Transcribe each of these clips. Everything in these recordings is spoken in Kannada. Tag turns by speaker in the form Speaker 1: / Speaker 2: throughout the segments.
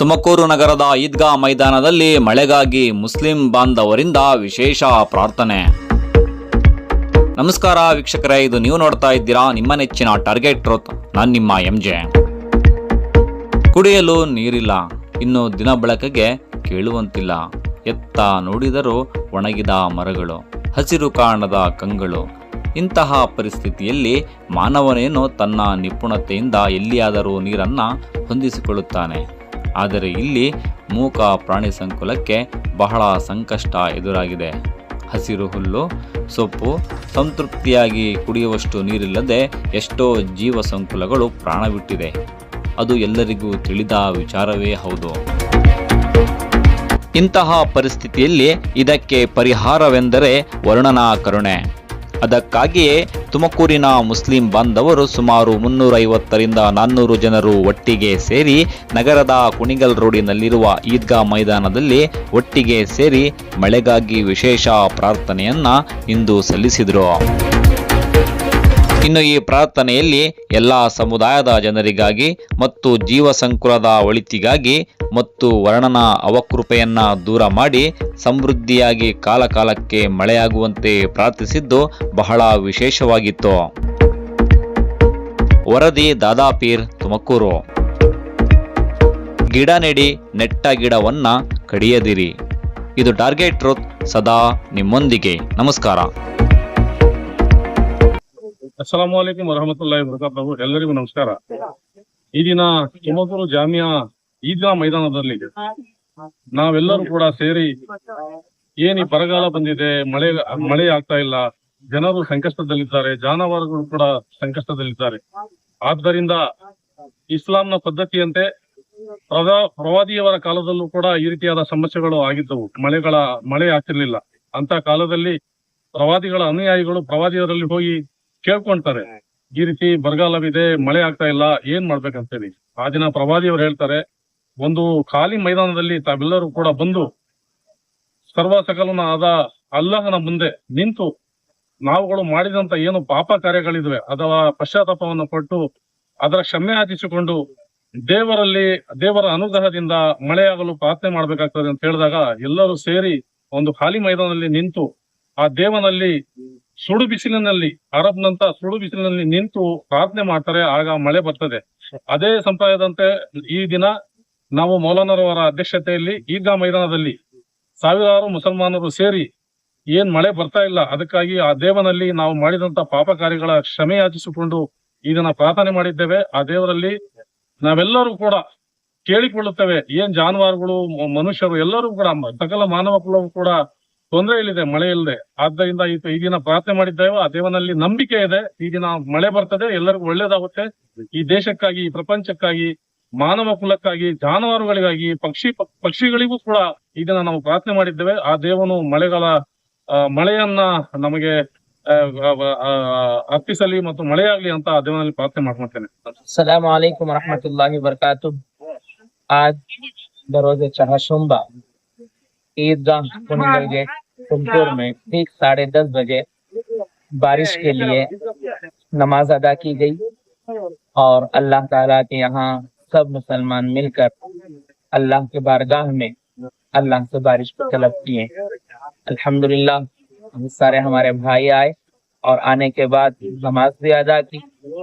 Speaker 1: ತುಮಕೂರು ನಗರದ ಈದ್ಗಾ ಮೈದಾನದಲ್ಲಿ ಮಳೆಗಾಗಿ ಮುಸ್ಲಿಂ ಬಾಂಧವರಿಂದ ವಿಶೇಷ ಪ್ರಾರ್ಥನೆ. ನಮಸ್ಕಾರ ವೀಕ್ಷಕರೇ, ಇದು ನೀವು ನೋಡ್ತಾ ಇದ್ದೀರಾ ನಿಮ್ಮ ನೆಚ್ಚಿನ ಟಾರ್ಗೆಟ್ ಟ್ರೋತ್ ನಾನು ನಿಮ್ಮ ಎಂ ಜೆ ಕುಡಿಯಲು ನೀರಿಲ್ಲ. ಇನ್ನು ದಿನ ಬೆಳಕಿಗೆ ಕೇಳುವಂತಿಲ್ಲ. ಎತ್ತ ನೋಡಿದರೂ ಒಣಗಿದ ಮರಗಳು, ಹಸಿರು ಕಾಣದ ಕಂಗಳು. ಇಂತಹ ಪರಿಸ್ಥಿತಿಯಲ್ಲಿ ಮಾನವನೇನು ತನ್ನ ನಿಪುಣತೆಯಿಂದ ಎಲ್ಲಿಯಾದರೂ ನೀರನ್ನು ಹೊಂದಿಸಿಕೊಳ್ಳುತ್ತಾನೆ. ಆದರೆ ಇಲ್ಲಿ ಮೂಕ ಪ್ರಾಣಿ ಸಂಕುಲಕ್ಕೆ ಬಹಳ ಸಂಕಷ್ಟ ಎದುರಾಗಿದೆ. ಹಸಿರು ಹುಲ್ಲು, ಸೊಪ್ಪು ಸಂತೃಪ್ತಿಯಾಗಿ ಕುಡಿಯುವಷ್ಟು ನೀರಿಲ್ಲದೆ ಎಷ್ಟೋ ಜೀವ ಸಂಕುಲಗಳು ಪ್ರಾಣ ಬಿಟ್ಟಿದೆ. ಅದು ಎಲ್ಲರಿಗೂ ತಿಳಿದ ವಿಚಾರವೇ ಹೌದು. ಇಂತಹ ಪರಿಸ್ಥಿತಿಯಲ್ಲಿ ಇದಕ್ಕೆ ಪರಿಹಾರವೆಂದರೆ ವರ್ಣನಾ ಕರುಣೆ. ಅದಕ್ಕಾಗಿಯೇ ತುಮಕೂರಿನ ಮುಸ್ಲಿಂ ಬಾಂಧವರು ಸುಮಾರು ಮುನ್ನೂರೈವತ್ತರಿಂದ ನಾನ್ನೂರು ಜನರು ಒಟ್ಟಿಗೆ ಸೇರಿ ನಗರದ ಕುಣಿಗಲ್ ರೋಡಿನಲ್ಲಿರುವ ಈದ್ಗಾ ಮೈದಾನದಲ್ಲಿ ಒಟ್ಟಿಗೆ ಸೇರಿ ಮಳೆಗಾಗಿ ವಿಶೇಷ ಪ್ರಾರ್ಥನೆಯನ್ನ ಇಂದು ಸಲ್ಲಿಸಿದರು. ಇನ್ನು ಈ ಪ್ರಾರ್ಥನೆಯಲ್ಲಿ ಎಲ್ಲ ಸಮುದಾಯದ ಜನರಿಗಾಗಿ ಮತ್ತು ಜೀವ ಸಂಕುಲದ ಒಳಿತಿಗಾಗಿ ಮತ್ತು ವರ್ಣನ ಅವಕೃಪೆಯನ್ನ ದೂರ ಮಾಡಿ ಸಮೃದ್ಧಿಯಾಗಿ ಕಾಲಕಾಲಕ್ಕೆ ಮಳೆಯಾಗುವಂತೆ ಪ್ರಾರ್ಥಿಸಿದ್ದು ಬಹಳ ವಿಶೇಷವಾಗಿತ್ತು. ವರದಿ ದಾದಾಪೀರ್, ತುಮಕೂರು. ಗಿಡ ನೆಡಿ, ನೆಟ್ಟ ಗಿಡವನ್ನ ಕಡಿಯದಿರಿ. ಇದು ಟಾರ್ಗೆಟ್ ಟ್ರೂತ್ ಸದಾ ನಿಮ್ಮೊಂದಿಗೆ. ನಮಸ್ಕಾರ.
Speaker 2: ಅಸ್ಸಲಾಂ ವಲೈಕುಂ ವರಹಮತುಲ್ಲಾಹಿ ವಬರಕಾತಹು ಎಲ್ಲರಿಗೂ ನಮಸ್ಕಾರ. ಈ ದಿನ ತುಮಕೂರು ಜಾಮಿಯಾ ಈದ್ಗಾ ಮೈದಾನದಲ್ಲಿ ನಾವೆಲ್ಲರೂ ಕೂಡ ಸೇರಿ ಏನ್ ಈ ಬರಗಾಲ ಬಂದಿದೆ, ಮಳೆ ಮಳೆ ಆಗ್ತಾ ಇಲ್ಲ, ಜನರು ಸಂಕಷ್ಟದಲ್ಲಿದ್ದಾರೆ, ಜಾನುವಾರುಗಳು ಕೂಡ ಸಂಕಷ್ಟದಲ್ಲಿದ್ದಾರೆ. ಆದ್ದರಿಂದ ಇಸ್ಲಾಂನ ಪದ್ಧತಿಯಂತೆ ಪ್ರವಾ, ಪ್ರವಾದಿಯವರ ಕಾಲದಲ್ಲೂ ಕೂಡ ಈ ರೀತಿಯಾದ ಸಮಸ್ಯೆಗಳು ಆಗಿದ್ದವು. ಮಳೆಗಳ, ಮಳೆ ಆಗ್ತಿರ್ಲಿಲ್ಲ. ಅಂತ ಕಾಲದಲ್ಲಿ ಪ್ರವಾದಿಗಳ ಅನುಯಾಯಿಗಳು ಪ್ರವಾದಿಯವರಲ್ಲಿ ಹೋಗಿ ಕೇಳ್ಕೊಂತಾರೆ. ಈ ರೀತಿ ಬರಗಾಲವಿದೆ ಮಳೆ ಆಗ್ತಾ ಇಲ್ಲ ಏನ್ ಮಾಡ್ಬೇಕಂತೇಳಿ. ಆ ದಿನ ಪ್ರವಾದಿಯವರು ಹೇಳ್ತಾರೆ ಒಂದು ಖಾಲಿ ಮೈದಾನದಲ್ಲಿ ತಾವೆಲ್ಲರೂ ಕೂಡ ಬಂದು ಸರ್ವ ಸಕಲನ ಆದ ಅಲ್ಲಹನ ಮುಂದೆ ನಿಂತು ನಾವುಗಳು ಮಾಡಿದಂತ ಏನು ಪಾಪ ಕಾರ್ಯಗಳಿದ್ವೆ ಅಥವಾ ಪಶ್ಚಾತ್ತಾಪವನ್ನು ಪಟ್ಟು ಅದರ ಕ್ಷಮೆ ಯಾಚಿಸಿಕೊಂಡು ದೇವರಲ್ಲಿ ದೇವರ ಅನುಗ್ರಹದಿಂದ ಮಳೆಯಾಗಲು ಪ್ರಾರ್ಥನೆ ಮಾಡ್ಬೇಕಾಗ್ತದೆ ಅಂತ ಹೇಳಿದಾಗ ಎಲ್ಲರೂ ಸೇರಿ ಒಂದು ಖಾಲಿ ಮೈದಾನದಲ್ಲಿ ನಿಂತು ಆ ದೇವನಲ್ಲಿ ಸುಡು ಬಿಸಿಲಿನಲ್ಲಿ, ಅರಬ್ನಂತ ಸುಡು ಬಿಸಿಲಿನಲ್ಲಿ ನಿಂತು ಪ್ರಾರ್ಥನೆ ಮಾಡ್ತಾರೆ, ಆಗ ಮಳೆ ಬರ್ತದೆ. ಅದೇ ಸಂಪ್ರದಾಯದಂತೆ ಈ ದಿನ ನಾವು ಮೌಲಾನರವರ ಅಧ್ಯಕ್ಷತೆಯಲ್ಲಿ ಈದ್ಗಾ ಮೈದಾನದಲ್ಲಿ ಸಾವಿರಾರು ಮುಸಲ್ಮಾನರು ಸೇರಿ ಏನ್ ಮಳೆ ಬರ್ತಾ ಇಲ್ಲ, ಅದಕ್ಕಾಗಿ ಆ ದೇವನಲ್ಲಿ ನಾವು ಮಾಡಿದಂತ ಪಾಪ ಕಾರ್ಯಗಳ ಕ್ಷಮೆ ಯಾಚಿಸಿಕೊಂಡು ಇದನ್ನ ದಿನ ಪ್ರಾರ್ಥನೆ ಮಾಡಿದ್ದೇವೆ. ಆ ದೇವರಲ್ಲಿ ನಾವೆಲ್ಲರೂ ಕೂಡ ಕೇಳಿಕೊಳ್ಳುತ್ತೇವೆ, ಏನ್ ಜಾನುವಾರುಗಳು, ಮನುಷ್ಯರು ಎಲ್ಲರೂ ಕೂಡ, ಸಕಲ ಮಾನವ ಕುಲವು ಕೂಡ ತೊಂದರೆ ಇಲ್ಲಿದೆ, ಮಳೆ ಇಲ್ಲದೆ. ಆದ್ದರಿಂದ ಈ ದಿನ ಪ್ರಾರ್ಥನೆ ಮಾಡಿದ್ದೇವೆ. ಆ ದೇವನಲ್ಲಿ ನಂಬಿಕೆ ಇದೆ. ಈ ದಿನ ಮಳೆ ಬರ್ತದೆ. ಎಲ್ಲರಿಗೂ ಒಳ್ಳೇದಾಗುತ್ತೆ. ಈ ದೇಶಕ್ಕಾಗಿ, ಈ ಪ್ರಪಂಚಕ್ಕಾಗಿ, ಮಾನವ ಕುಲಕ್ಕಾಗಿ, ಜಾನುವಾರುಗಳಿಗಾಗಿ, ಪಕ್ಷಿ ಪಕ್ಷಿಗಳಿಗೂ ಕೂಡ ಈ ದಿನ ನಾವು ಪ್ರಾರ್ಥನೆ ಮಾಡಿದ್ದೇವೆ. ಆ ದೇವನು ಮಳೆಗಾಲ ಮಳೆಯನ್ನ ನಮಗೆ ಅರ್ಪಿಸಲಿ ಮತ್ತು ಮಳೆಯಾಗ್ಲಿ ಅಂತ ಆ ದೇವನಲ್ಲಿ ಪ್ರಾರ್ಥನೆ
Speaker 3: ಮಾಡ್ಕೊಂತೇನೆ. ಸಲಾಮ್ ಅಲೈಕುಮ್ ರಹಮತುಲ್ಲಾಹಿ ಬರ್ಕಾತು आज ईदगाह कुंडल गेट तुमकुर में ठीक साढ़े दस बजे बारिश के लिए नमाज़ अदा की गई। और अल्लाह ताला के यहाँ सब मुसलमान मिलकर अल्लाह के बारगाह में अल्लाह से बारिश को तलब किए। अल्हम्दुलिल्लाह बहुत सारे हमारे भाई आए और आने के बाद नमाज़ भी अदा की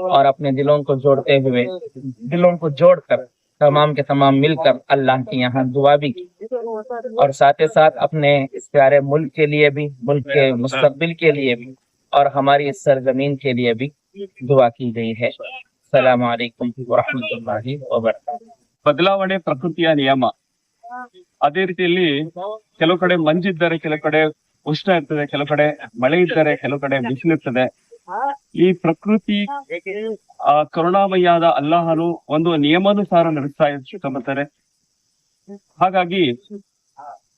Speaker 3: और अपने दिलों को जोड़ते हुए दिलों को जोड़कर तमाम के तमाम मिलकर अल्लाह के यहाँ दुआ भी की और साथ ही साथ अपने इस प्यारे मुल्क के लिए भी मुल्क के मुस्तकबिल के लिए भी और हमारी इस सरजमीन के लिए भी दुआ की गई है सलाम अलैकुम वरहमतुल्लाहि वबरकातुहू
Speaker 4: ಬದಲಾವಣೆ ಪ್ರಕೃತಿಯ ನಿಯಮ ಅದೇ ರೀತಿಯಲ್ಲಿ ಕೆಲವು ಕಡೆ ಮಂಜಿದ್ದರೆ ಕೆಲವು ಕಡೆ ಉಷ್ಣ ಇರ್ತದೆ ಕೆಲವು ಕಡೆ ಮಳೆ ಇದ್ದರೆ ಕೆಲವು ಕಡೆ ಬಿಸಿಲಿರ್ತದೆ ಈ ಪ್ರಕೃತಿ ಆ ಕರುಣಾಮಯ್ಯಾದ ಅಲ್ಲಾಹನು ಒಂದು ನಿಯಮಾನುಸಾರ ನಡೆಸ್ತಾ ಇರ್ತಾರೆ ಹಾಗಾಗಿ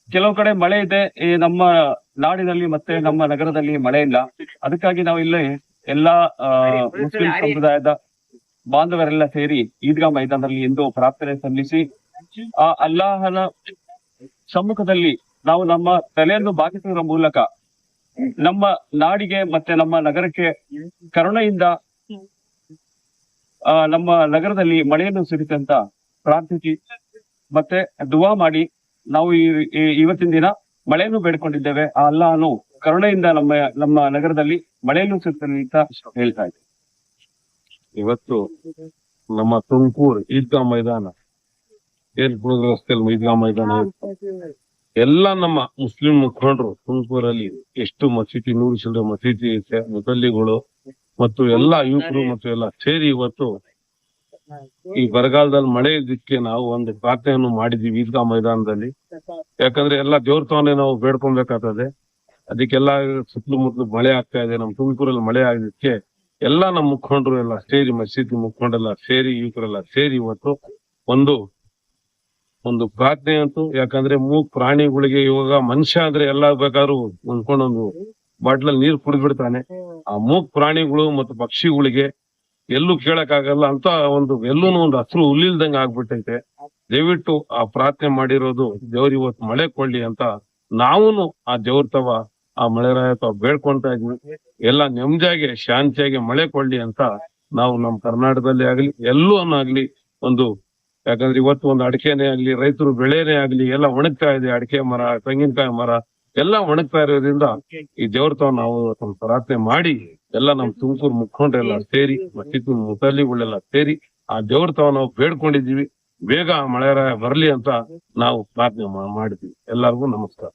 Speaker 4: ಕೆಲವು ಕಡೆ ಮಳೆ ಇದೆ ನಮ್ಮ ನಾಡಿನಲ್ಲಿ ಮತ್ತೆ ನಮ್ಮ ನಗರದಲ್ಲಿ ಮಳೆ ಇಲ್ಲ. ಅದಕ್ಕಾಗಿ ನಾವು ಇಲ್ಲಿ ಎಲ್ಲಾ ಮುಸ್ಲಿಂ ಸಮುದಾಯದ ಬಾಂಧವರೆಲ್ಲ ಸೇರಿ ಈದ್ಗಾ ಮೈದಾನದಲ್ಲಿ ಎಂದು ಪ್ರಾರ್ಥನೆ ಸಲ್ಲಿಸಿ, ಆ ಅಲ್ಲಾಹನ ಸಮ್ಮುಖದಲ್ಲಿ ನಾವು ನಮ್ಮ ತಲೆಯನ್ನು ಬಾಗಿಸುವ ಮೂಲಕ ನಮ್ಮ ನಾಡಿಗೆ ಮತ್ತೆ ನಮ್ಮ ನಗರಕ್ಕೆ ಕರುಣೆಯಿಂದ ನಮ್ಮ ನಗರದಲ್ಲಿ ಮಳೆಯನ್ನು ಸುರಿತಂತ ಪ್ರಾರ್ಥಿಸಿ, ಮತ್ತೆ ದುವಾ ಮಾಡಿ, ನಾವು ಇವತ್ತಿನ ದಿನ ಮಳೆಯನ್ನು ಬೇಡ್ಕೊಂಡಿದ್ದೇವೆ ಆ ಅಲ್ಲಾನು ಕರುಣೆಯಿಂದ ನಮ್ಮ ನಮ್ಮ ನಗರದಲ್ಲಿ ಮಳೆಯನ್ನು ಸುತ್ತಲಿ ಅಂತ ಹೇಳ್ತಾ ಇದ್ದೇವೆ
Speaker 5: ಇವತ್ತು ನಮ್ಮ ತುಮಕೂರು ಈದ್ಗಾ ಮೈದಾನ, ಏನ್ ಕುಣದ ರಸ್ತೆಯಲ್ಲಿ ಈದ್ಗಾ ಮೈದಾನ. ಎಲ್ಲ ನಮ್ಮ ಮುಸ್ಲಿಂ ಮುಖಂಡರು ತುಮಕೂರಲ್ಲಿ ಎಷ್ಟು ಮಸೀದಿ, ನೂರು ಮಸೀದಿ ಐತೆ ಮುಸಲ್ಲಿಗಳು ಮತ್ತು ಎಲ್ಲಾ ಯುವಕರು ಮತ್ತು ಎಲ್ಲ ಸೇರಿ ಇವತ್ತು ಈ ಬರಗಾಲದಲ್ಲಿ ಮಳೆ ಇದಕ್ಕೆ ನಾವು ಒಂದು ಪ್ರಾರ್ಥನೆಯನ್ನು ಮಾಡಿದೀವಿ ಈದ್ಗಾ ಮೈದಾನದಲ್ಲಿ. ಯಾಕಂದ್ರೆ ಎಲ್ಲ ದೇವ್ರತವನ್ನೇ ನಾವು ಬೇಡ್ಕೊಬೇಕಾಗ್ತದೆ ಅದಕ್ಕೆಲ್ಲ ಸುತ್ತಲೂ ಮುತ್ತಲು ಮಳೆ ಆಗ್ತಾ ಇದೆ. ನಮ್ಮ ತುಮಕೂರಲ್ಲಿ ಮಳೆ ಆಗಿದ್ದಕ್ಕೆ ಎಲ್ಲ ನಮ್ಮ ಮುಖಂಡರು ಎಲ್ಲ ಸೇರಿ ಮಸೀದಿ ಮುಖಂಡರೆಲ್ಲ ಸೇರಿ ಯುವಕರೆಲ್ಲ ಸೇರಿ ಇವತ್ತು ಒಂದು ಒಂದು ಪ್ರಾರ್ಥನೆ ಅಂತು, ಯಾಕಂದ್ರೆ ಮೂಗ್ ಪ್ರಾಣಿಗಳಿಗೆ ಇವಾಗ ಮನುಷ್ಯ ಅಂದ್ರೆ ಎಲ್ಲ ಬೇಕಾದ್ರೂ ಅನ್ಕೊಂಡೊಂದು ಬಾಟ್ಲಲ್ಲಿ ನೀರು ಕುಡಿದ್ಬಿಡ್ತಾನೆ. ಆ ಮೂಗ್ ಪ್ರಾಣಿಗಳು ಮತ್ತು ಪಕ್ಷಿಗಳಿಗೆ ಎಲ್ಲೂ ಕೇಳಕ್ಕಾಗಲ್ಲ. ಅಂತ ಒಂದು ಎಲ್ಲೂ ಒಂದು ಹಸಿರು ಹುಲ್ಲಿಲ್ದಂಗ ಆಗ್ಬಿಟ್ಟೈತೆ. ದಯವಿಟ್ಟು ಆ ಪ್ರಾರ್ಥನೆ ಮಾಡಿರೋದು ದೇವ್ರ ಇವತ್ತು ಮಳೆ ಕೊಡ್ಲಿ ಅಂತ ನಾವೂನು ಆ ದೇವ್ರ ತವ, ಆ ಮಳೆರಾಯ ತಾವ ಬೇಡ್ಕೊಂತ ಇದ್ವಿ. ಎಲ್ಲ ನೆಮ್ಮದಿಯಾಗಿ ಶಾಂತಿಯಾಗಿ ಮಳೆ ಕೊಡ್ಲಿ ಅಂತ ನಾವು ನಮ್ಮ ಕರ್ನಾಟಕದಲ್ಲಿ ಆಗ್ಲಿ, ಎಲ್ಲೂ ಆಗ್ಲಿ ಒಂದು ಯಾಕಂದ್ರೆ ಇವತ್ತು ಒಂದು ಅಡಿಕೆನೇ ಆಗ್ಲಿ, ರೈತರು ಬೆಳೆನೇ ಆಗ್ಲಿ, ಎಲ್ಲ ಒಣಗ್ತಾ ಇದೆ, ಅಡಿಕೆ ಮರ, ತೆಂಗಿನಕಾಯಿ ಮರ, ಎಲ್ಲ ಒಣಗ್ತಾ ಇರೋದ್ರಿಂದ ಈ ದೇವ್ರತಾವ ನಾವು ಇವತ್ತೊಂದು ಪ್ರಾರ್ಥನೆ ಮಾಡಿ, ಎಲ್ಲ ನಮ್ ತುಮಕೂರು ಮುಖಂಡರೆಲ್ಲ ಸೇರಿ ಮತ್ತಿತ್ತು ಮುಸಲ್ಲಿಗಳೆಲ್ಲ ಸೇರಿ ಆ ದೇವ್ರತಾವ ನಾವು ಬೇಡ್ಕೊಂಡಿದೀವಿ ಬೇಗ ಮಳೆ ಬರಲಿ ಅಂತ ನಾವು ಪ್ರಾರ್ಥನೆ ಮಾಡಿದ್ವಿ. ಎಲ್ಲರಿಗೂ ನಮಸ್ಕಾರ.